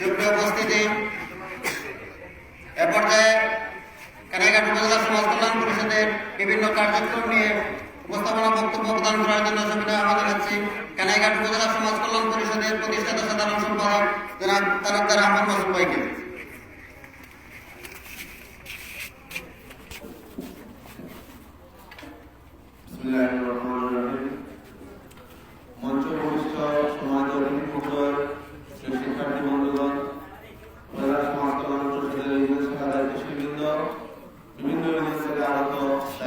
উপস্থিতি এ পর্যায়ে কানাইঘাট উপজেলা সমাজ কল্যাণ পরিষদের বিভিন্ন কার্যক্রম নিয়ে উপস্থাপনা বক্তব্য প্রদান করার জন্য সুবিধা আহ্বান জানাচ্ছি কানাইঘাট উপজেলা সমাজ কল্যাণ পরিষদের প্রতিষ্ঠাতা সাধারণ সম্পাদক জনাব তালুকদার। মঞ্চ ভূমিষ্ঠ সমাজ অতিথিপুত্র শ্রী শিক্ষার্থী বন্ধুগণ জেলা সমাজ কল্যাণ পরিষদের ইউনিয়ন শাখা দায়িত্বশীলবৃন্দ বিভিন্ন ইউনিয়ন থেকে আগত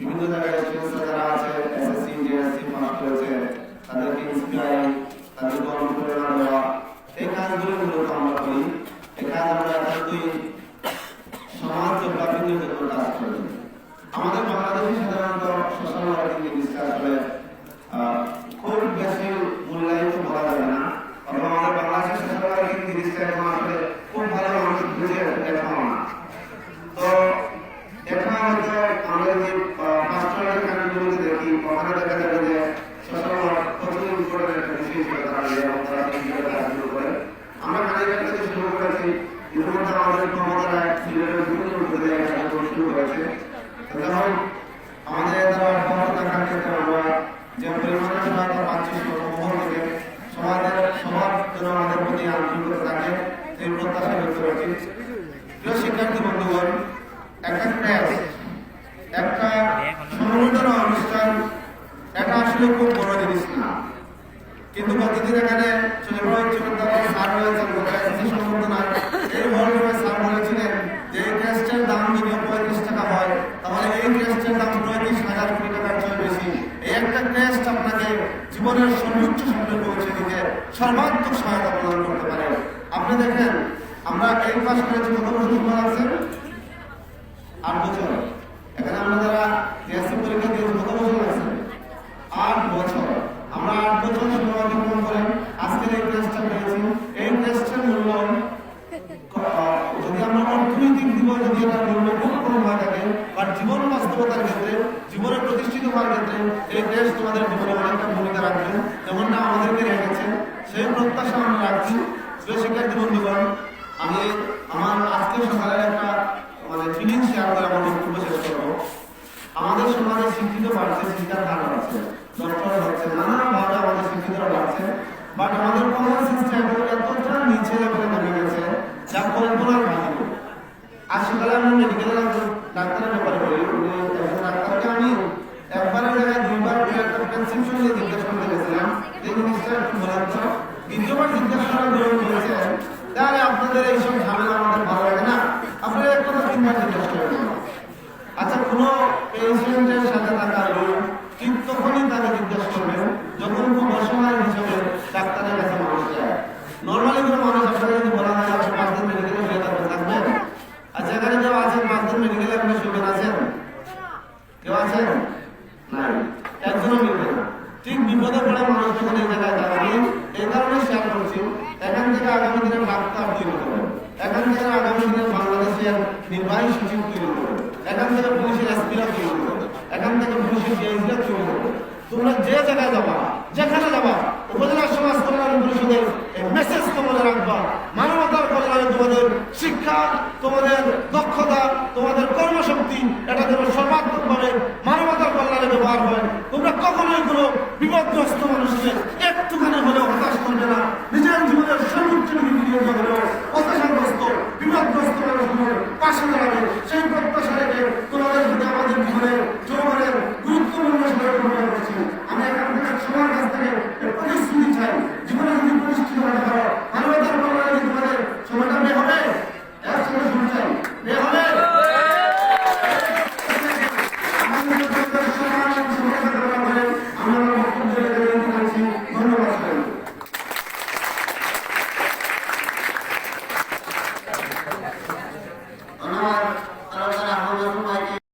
বিভিন্ন জায়গায় স্টুডেন্টস আছে এসএসসি জিএসসি পাস করেছে তাদেরকে ইন্সপায়ার তাদেরকে অনুপ্রেরণা দেওয়া এই কাজগুলো মূলত আমরা করি। এই কাজ আমরা একান্তই সমাজ প্রাকৃতিক জন্য কাজ করি আমাদের বাংলাদেশে সাধারণত সোশ্যাল ওয়ার্কিং আসলে আহ, খুব বেশি মূল্যায়িত বলা যাবে না। অথবা আমাদের বাংলাদেশের সোশ্যাল ওয়ার্কিং এখন আসলে খুব ভালো মানুষ বুঝে দেখাও না তো এটা হয়তো আমরা যে পাঁচটা কান্ট্রিগুলোতে দেখি ওখানে দেখা যাবে যে সোশ্যাল ওয়ার্ক করে। ইতিমধ্যে আমাদের ক্ষমতায় সিলেটের বিভিন্ন উপজেলায় তো যখন আমাদের দ্বারা অব্যাহত থাকার ক্ষেত্রে আমরা যে পরিমাণে সহায়তা পাচ্ছি সর্বমহল থেকে সমাজের সবার যেন আমাদের প্রতি আন্তরিকতা থাকে এই প্রত্যাশা ব্যক্ত করেছি প্রিয় শিক্ষার্থী বন্ধুগণ একটা ক্লাস একটা সমবেদনা অনুষ্ঠান এটা আসলে খুব বড় জিনিস না কিন্তু প্রতিদিন এখানে চন্দ্রপুর উচ্চ বিদ্যালয়ের স্যার রয়েছেন বোধহয় এসএসসি সম্বর্ধনা এই মহলরমে স্যার বলেছিলেন যে এই টেস্টের দাম যদি পঁয়ত্রিশ টাকা হয় তাহলে এই টেস্টের দাম পঁয়ত্রিশ হাজার কোটি টাকার চেয়ে বেশি এই একটা টেস্ট আপনাকে জীবনের সর্বোচ্চ পৌঁছে দিতে সর্বাত্মক সহায়তা প্রদান করতে পারে। আপনি দেখেন, আমরা এই পাস করেছি কত সময় আছে? আট বছর। এখানে আমরা যারা পরীক্ষা দিয়েছি কত বছর আছে আট বছর আমরা আট বছর সময় অতিক্রম করে আজকের এই টেস্টটা পেয়েছি এই টেস্টের মূল্য আহ, যদি আমরা অর্থনৈতিক দিব যদি এটা মূল্য খুব কম হয়ে থাকে বা জীবন বাস্তবতার ক্ষেত্রে জীবনে প্রতিষ্ঠিত হওয়ার ক্ষেত্রে এই টেস্ট তোমাদের জীবনে অনেকটা ভূমিকা রাখবে। যেমনটা আমাদেরকে রেখেছে, সেই প্রত্যাশা আমরা রাখছি। শিক্ষার্থী বন্ধুগণ, আমি আমার আজকে সকালে একটা মানে ফিলিং শেয়ার করে আমার বক্তব্য শেষ করব। আমাদের সমাজে শিক্ষিত বাড়ছে, শিক্ষার হার বাড়ছে। ডক্টর হচ্ছে নানাভাবে আমাদের শিক্ষিতরা বাড়ছে। বাট আমাদের কমন সিস্টেম এতটা নিচে লেভেলে নেমে গেছে, যা কল্পনার বাহিরে। আজ সকালে আমি মেডিকেল ডাক্তারের ব্যাপারে বলি উনি একজন ডাক্তারকে আমি একবারের জায়গায় দুইবার করে একটা প্রেসক্রিপশন নিয়ে জিজ্ঞেস করতে গেছিলাম যে জিনিসটা একটু বলার তো দ্বিতীয়বার জিজ্ঞেস করার জন্য বলেছেন তাহলে আপনাদের এইসব নির্বাহী সচিব এখান থেকে পুলিশের এসপিরা এখান থেকে পুলিশের তোমরা যে জায়গায় যাবা, যেখানে যাবা, উপজেলা সমাজ কল্যাণ পরিষদের মেসেজ তোমাদের রাখবা। মানবতার কল্যাণে তোমাদের শিক্ষা, তোমাদের দক্ষতা, তোমাদের আসতে পারবে সেই